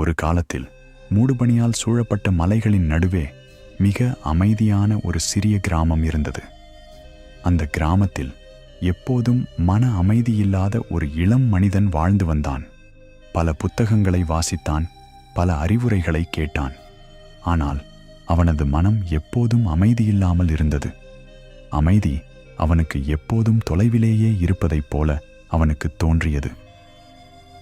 ஒரு காலத்தில் மூடுபனியால் சூழப்பட்ட மலைகளின் நடுவே மிக அமைதியான ஒரு சிறிய கிராமம் இருந்தது. அந்த கிராமத்தில் எப்போதும் மன அமைதியில்லாத ஒரு இளம் மனிதன் வாழ்ந்து வந்தான். பல புத்தகங்களை வாசித்தான் பல அறிவுரைகளை கேட்டான். ஆனால் அவனது மனம் எப்போதும் அமைதியில்லாமல் இருந்தது. அமைதி அவனுக்கு எப்போதும் தொலைவிலேயே இருப்பதைப் போல அவனுக்கு தோன்றியது.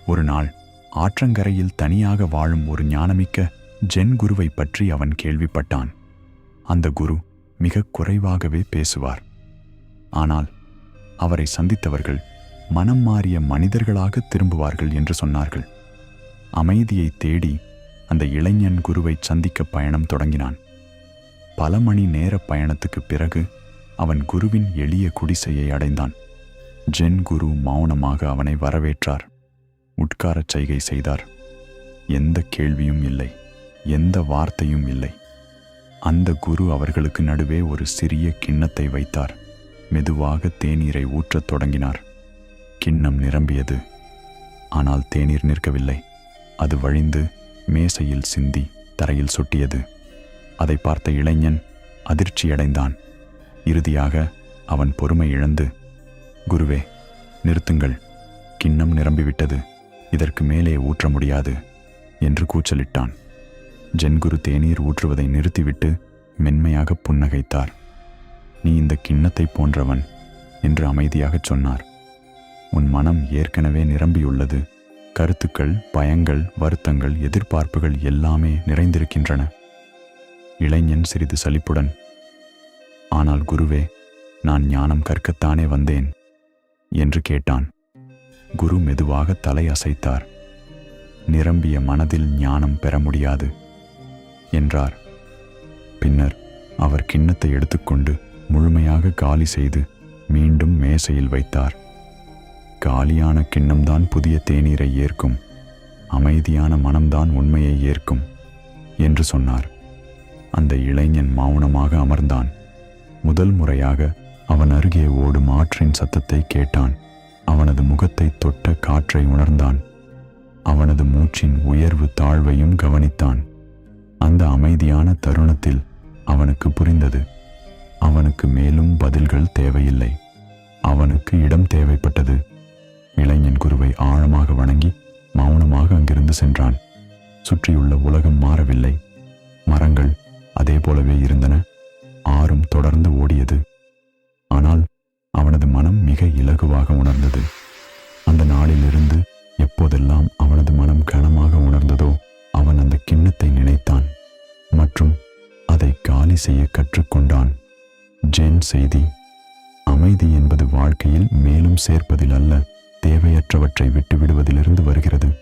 ஒரு நாள் ஆற்றங்கரையில் தனியாக வாழும் ஒரு ஞானமிக்க ஜென் குருவை பற்றி அவன் கேள்விப்பட்டான். அந்த குரு மிக குறைவாகவே பேசுவார். ஆனால் அவரை சந்தித்தவர்கள் மனம் மாறிய மனிதர்களாக திரும்புவார்கள் என்று சொன்னார்கள். அமைதியை தேடி அந்த இளைஞன் குருவை சந்திக்க பயணம் தொடங்கினான். பல மணி நேர பயணத்துக்குப் பிறகு அவன் குருவின் எளிய குடிசையை அடைந்தான். ஜென் குரு மௌனமாக அவனை வரவேற்றார். உட்காரச் செய்கை செய்தார். எந்த கேள்வியும் இல்லை எந்த வார்த்தையும் இல்லை. அந்த குரு அவர்களுக்கு நடுவே ஒரு சிறிய கிண்ணத்தை வைத்தார். மெதுவாக தேநீரை ஊற்றத் தொடங்கினார். கிண்ணம் நிரம்பியது. ஆனால் தேநீர் நிற்கவில்லை. அது வழிந்து மேசையில் சிந்தி தரையில் சொட்டியது. அதை பார்த்த இளைஞன் அதிர்ச்சியடைந்தான். இறுதியாக அவன் பொறுமை இழந்து குருவே நிறுத்துங்கள். கிண்ணம் நிரம்பிவிட்டது. இதற்கு மேலே ஊற்ற முடியாது என்று கூச்சலிட்டான். ஜென்குரு தேநீர் ஊற்றுவதை நிறுத்திவிட்டு மென்மையாக புன்னகைத்தார். நீ இந்த கிண்ணத்தைப் போன்றவன் என்று அமைதியாகச் சொன்னார். உன் மனம் ஏற்கனவே நிரம்பியுள்ளது. கருத்துக்கள் பயங்கள் வருத்தங்கள் எதிர்பார்ப்புகள் எல்லாமே நிறைந்திருக்கின்றன. இளைஞன் சிறிது சலிப்புடன் ஆனால் குருவே நான் ஞானம் கற்கத்தானே வந்தேன் என்று கேட்டான். குரு மெதுவாக தலை அசைத்தார். நிரம்பிய மனதில் ஞானம் பெற முடியாது என்றார். பின்னர் அவர் கிண்ணத்தை எடுத்துக்கொண்டு முழுமையாக காலி செய்து மீண்டும் மேசையில் வைத்தார். காலியான கிண்ணம்தான் புதிய தேநீரை ஏற்கும் அமைதியான மனம்தான் உண்மையை ஏற்கும் என்று சொன்னார். அந்த இளைஞன் மௌனமாக அமர்ந்தான். முதல் முறையாக அவன் அருகே ஓடும் ஆற்றின் சத்தத்தை கேட்டான். அவனது முகத்தை தொட்ட காற்றை உணர்ந்தான். அவனது மூச்சின் உயர்வு தாழ்வையும் கவனித்தான். அந்த அமைதியான தருணத்தில் அவனுக்கு புரிந்தது. அவனுக்கு மேலும் பதில்கள் தேவையில்லை. அவனுக்கு இடம் தேவைப்பட்டது. இளைஞன் குருவை ஆழமாக வணங்கி மௌனமாக அங்கிருந்து சென்றான். சுற்றியுள்ள உலகம் மாறவில்லை. மரங்கள் அதே போலவே இருந்தன. ஆறும் தொடர்ந்து ஓடியது. ஆனால் அவனது மனம் மிக இலகுவாக உணர்ந்தது. அந்த நாளிலிருந்து எப்போதெல்லாம் அவனது மனம் கனமாக உணர்ந்ததோ அவன் அந்த கிண்ணத்தை நினைத்தான். மற்றும் அதை காலி செய்ய கற்றுக்கொண்டான். ஜென் செய்தி அமைதி என்பது வாழ்க்கையில் மேலும் சேர்ப்பதில் அல்ல தேவையற்றவற்றை விட்டுவிடுவதிலிருந்து வருகிறது.